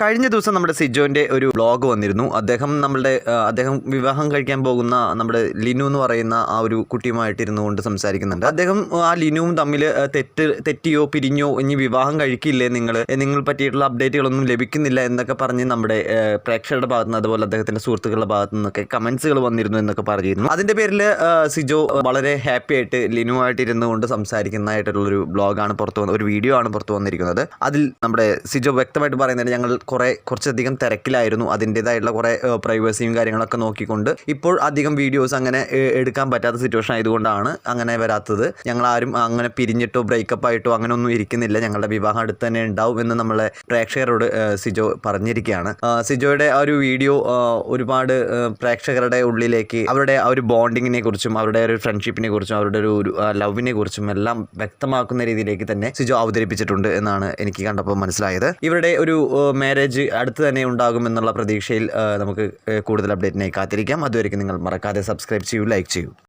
കഴിഞ്ഞ ദിവസം നമ്മുടെ സിജോന്റെ ഒരു ബ്ലോഗ് വന്നിരുന്നു. അദ്ദേഹം നമ്മളുടെ അദ്ദേഹം വിവാഹം കഴിക്കാൻ പോകുന്ന നമ്മുടെ ലിനു എന്ന് പറയുന്ന ആ ഒരു കുട്ടിയുമായിട്ട് ഇരുന്നു കൊണ്ട് സംസാരിക്കുന്നുണ്ട്. അദ്ദേഹം ആ ലിനുവും തമ്മിൽ തെറ്റ് തെറ്റിയോ പിരിഞ്ഞോ ഇനി വിവാഹം കഴിക്കില്ലേ നിങ്ങൾ നിങ്ങൾ പറ്റിയിട്ടുള്ള അപ്ഡേറ്റുകളൊന്നും ലഭിക്കുന്നില്ല എന്നൊക്കെ പറഞ്ഞ് നമ്മുടെ പ്രേക്ഷകരുടെ ഭാഗത്ത് നിന്ന് അതുപോലെ അദ്ദേഹത്തിന്റെ സുഹൃത്തുക്കളുടെ ഭാഗത്തു നിന്നൊക്കെ കമന്റ്സുകൾ വന്നിരുന്നു എന്നൊക്കെ പറഞ്ഞിരുന്നു. അതിന്റെ പേരിൽ സിജോ വളരെ ഹാപ്പി ആയിട്ട് ലിനുവായിട്ട് ഇരുന്നു കൊണ്ട് സംസാരിക്കുന്നതായിട്ടുള്ളൊരു ബ്ലോഗാണ് പുറത്തു വന്ന ഒരു വീഡിയോ ആണ് പുറത്തു വന്നിരിക്കുന്നത്. അതിൽ നമ്മുടെ സിജോ വ്യക്തമായിട്ട് പറയുന്നത് ഞങ്ങൾ കുറേ കുറച്ചധികം തിരക്കിലായിരുന്നു അതിന്റെതായിട്ടുള്ള കുറേ പ്രൈവസിയും കാര്യങ്ങളൊക്കെ നോക്കിക്കൊണ്ട്. ഇപ്പോൾ അധികം വീഡിയോസ് അങ്ങനെ എടുക്കാൻ പറ്റാത്ത സിറ്റുവേഷൻ ആയതുകൊണ്ടാണ് അങ്ങനെ വരാത്തത്. ഞങ്ങൾ ആരും അങ്ങനെ പിരിഞ്ഞിട്ടോ ബ്രേക്കപ്പ് ആയിട്ടോ അങ്ങനെ ഒന്നും ഇരിക്കുന്നില്ല. ഞങ്ങളുടെ വിവാഹം അടുത്ത് തന്നെ ഉണ്ടാവും എന്ന് നമ്മളെ പ്രേക്ഷകരോട് സിജോ പറഞ്ഞിരിക്കുകയാണ്. സിജോയുടെ ആ ഒരു വീഡിയോ ഒരുപാട് പ്രേക്ഷകരുടെ ഉള്ളിലേക്ക് അവരുടെ ആ ഒരു ബോണ്ടിങ്ങിനെ കുറിച്ചും അവരുടെ ഒരു ഫ്രണ്ട്ഷിപ്പിനെ കുറിച്ചും അവരുടെ ഒരു ഒരു ലവിനെ കുറിച്ചും എല്ലാം വ്യക്തമാക്കുന്ന രീതിയിലേക്ക് തന്നെ സിജോ അവതരിപ്പിച്ചിട്ടുണ്ട് എന്നാണ് എനിക്ക് കണ്ടപ്പോൾ മനസ്സിലായത്. ഇവരുടെ ഒരു മാരേജ് അടുത്ത് തന്നെ ഉണ്ടാകുമെന്നുള്ള പ്രതീക്ഷയിൽ നമുക്ക് കൂടുതൽ അപ്ഡേറ്റിനായി കാത്തിരിക്കാം. അതുവരേക്കും നിങ്ങൾ മറക്കാതെ സബ്സ്ക്രൈബ് ചെയ്യൂ ലൈക്ക് ചെയ്യൂ.